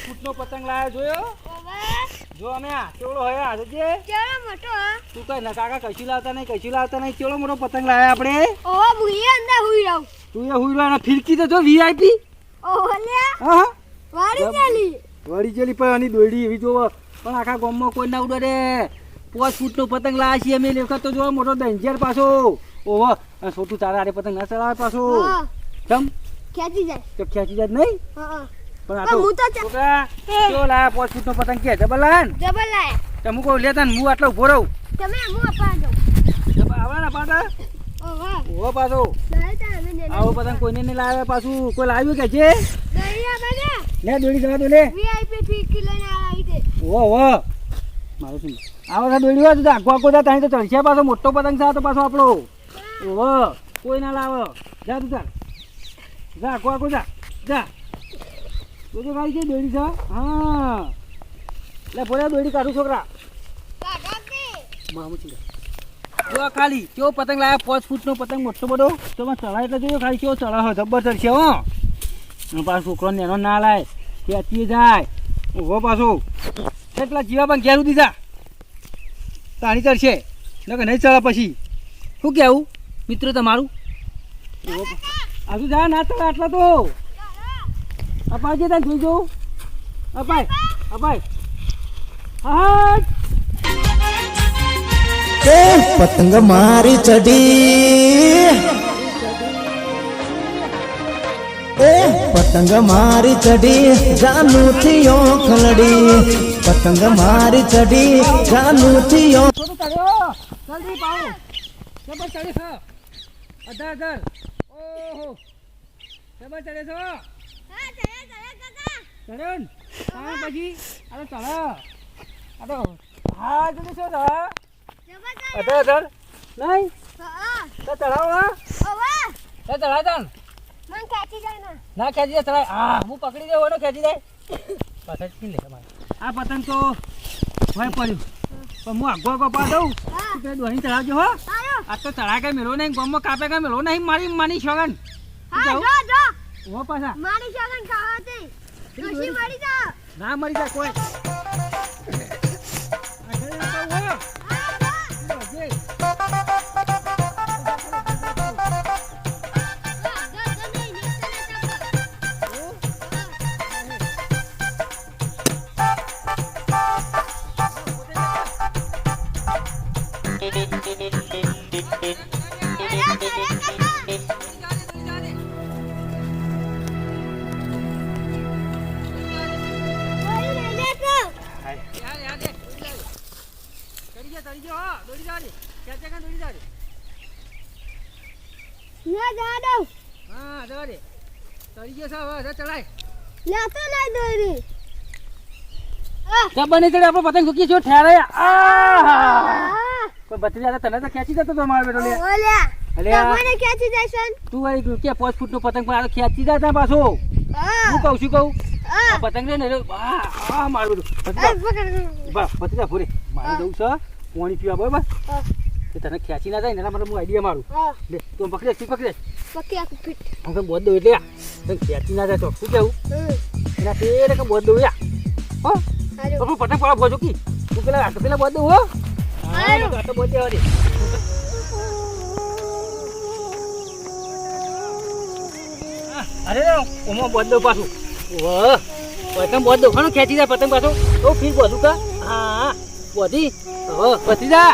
ફૂટનો પતંગ લાયો જોયો? જો અમે આ કેવડો હોય આ જોજે મોટો તું કઈ ના કાકા કશું લાવતા નહીં કશું લાવતા નહીં ચોળો મોટો પતંગ લાયા આપણે? ઓહો ભૂઈએ અંદર હુઈ રહું. તું એ હુઈ રહ્યો ફિરકી તો જો વીઆઈપી ઓહો લ્યા હા વાડી ચાલી વાડી ચાલી પણ આની દોડી એવી જોવો. પણ આખા ગામમાં કોઈ ના ઉડે રે. પાંચ ફૂટનો પતંગ લાવ્યા છીએ અમે લેખત તો જો મોટો ડેન્જર પાછો. ઓહો છોટું તારા હારે પતંગ ના ચલાવે પાછો. હા. ચમ ખેંચી જાય. તો ખેંચી જાય નહીં? હા હા. પણ આ તો હું તો છોકરા કેવો લાયા પાંચ ફૂટનો પતંગ કે જબર લાયા ને? જબર લાય. તો હું કહું લેતા ને હું આટલો ઊભો રહું. તમે હું દો જબર પાછો? આવો પતંગ કોઈને નહીં લાવે પાછું. કોઈ લાવ્યું કે છે લે દોડી જવા દો લે. વીઆઈપી ફી કિલો આવી તે ઓહો ઓહો મારું શું? આવો તો દોડી હોય તો આખો આખો તા ચડશે પાછો. મોટો પતંગ છે તો પાછો આપણો. ઓહો કોઈ ના લાવો. જા તું જા આખો આખો જા. જા. જોજો મારી છે દોડી છે હા, લે બોલ્યા દોડી કાઢું છોકરા. મામું છે જો ખાલી કેવો પતંગ લાયા પાંચ ફૂટનો પતંગ મોટો બધો તો માં ચડાય એટલે જોયો ખાલી કેવો ચડાવ જબરજસ્ત ચડશે હો પાછો છોકરો નેનો ના લાય ખેંચી જાય ઓહો પાછો એટલા જીવા પણ ઘેર ઉધી જા તાણી ચડશે નકર નહીં ચડે પછી શું કહેવું મિત્ર તમારું હજુ જા ના ચડે આટલા તો અપાય તને જોઈ જવું અપાય અપાય. હા એ પતંગ મારી ચડી એ પતંગ મારી ચડી જાનું થયો ખલડી. પતંગ મારી ચડી જાનું થયો થોડું ચડ્યો જલ્દી પાડો. જબર ચડે છે. અઢાર હજાર. ઓહો. જબર ચડે છે. ને હા. પછી અરે તો અરે હા જલ્દી છે ચડે અરે હજાર નહીં? તો ચડાવો હા. તો ચડા મન ખેંચી જાય ને. ના ખેંચી જાય ચડાય હા હું પકડી દઉં એનો ખેંચી જાય. પાછળ કી લે તમારે. આ પતંગ તો હોય પડ્યું. પણ હું આગો આગો પા દઉં હા. દોહી ચડાવજો હો. આ તો ચડા કઈ મેળો નહીં ગમમાં કાપે કઈ મેળો નહીં મારી માની શગન હા જો જો. ઓ પાછા. મારી શગન ખાવાતી ડોશી મરી જા ના મરી જા કોઈ. ચડી જા, જા. દોડી દે. ખેંચે કાં દોડી. હા, જવા દે. ગયો હવે, નહીં ચડે, આપણો પતંગ ચૂકી છો, ઠેરાય. આહ! કોઈ બત્રી આવે તને તો ખેંચી જતો તો મારો બેટો લે. અલ્યા, તું કે પતંગ પણ આ ખેંચી જાય પાછો હું કહું છું કહું આ પતંગ રે ને આ મારું બધું બા ભત્રીજા ભૂરે મારે જવું છે પાણી પીવા બરાબર? કે તને ખેંચી ના જાય ને એના માટે હું આઈડિયા મારું. લે તું પકડે તું પકડે. હું તો બોધ દઉં એટલે તને ખેંચી ના જાય તો શું કેવું એના પેલે કે બોધ દઉં યા. હો? પણ પતંગ પાડો ભોજો કી? તું પેલા આટો પેલા બોધ દઉં હો. આટો બોધ દેવા દે અરે ઓમાં બોધ દઉં પાછું. ઓહ પતંગ બોધ દઉં. ખેંચી જાય પતંગ પાછું. તો ફીર બોધું કા? હા. બોધી હવે ભત્રીજા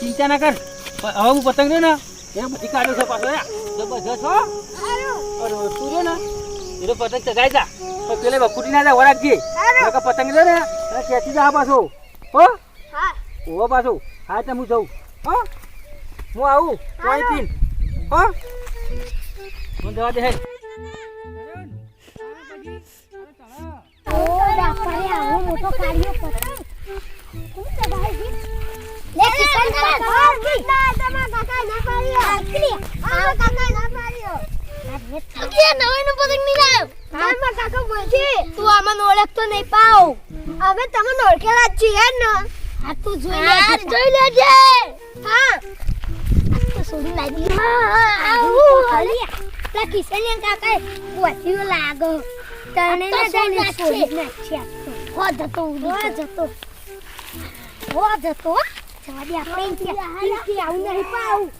ચિંતા ના કર. હવે હું પતંગ રહ્યો ને એને બધી કાઢ્યો છે પાછો જબરજસ્ત હો. અરે તું રહ્યો ને એનો પતંગ ચગાઈ જા. તો પેલે બકુટી ના જા વરાગજી પતંગ રહ્યો ને એને ખેંચી જા પાછો. હો. હો. પાછો. હા તો હું જઉં. હો. હું આવું. પાણી પીન. હો. હું જવા દે હે. મોટો કાર્ય પતંગ શું દબાઈ લે કિશન કાકા ના તમા કાકા ના પાડ્યો આકરી આ કાકા ના પાડ્યો કે નવો નો પતંગ હવે તમને ઓળખેલા જ છીએ ને આ તું જોઈ લેજે જોઈ લેજે હા. તો છોડી લાગી આવું હલિયા પેલા કિશન કાકા બોલ્યો લાગો તને ને જઈને છોડી નાખશે હો જતો હો જતો હો જતો જવા દે આપણે આવું નહીં પાવું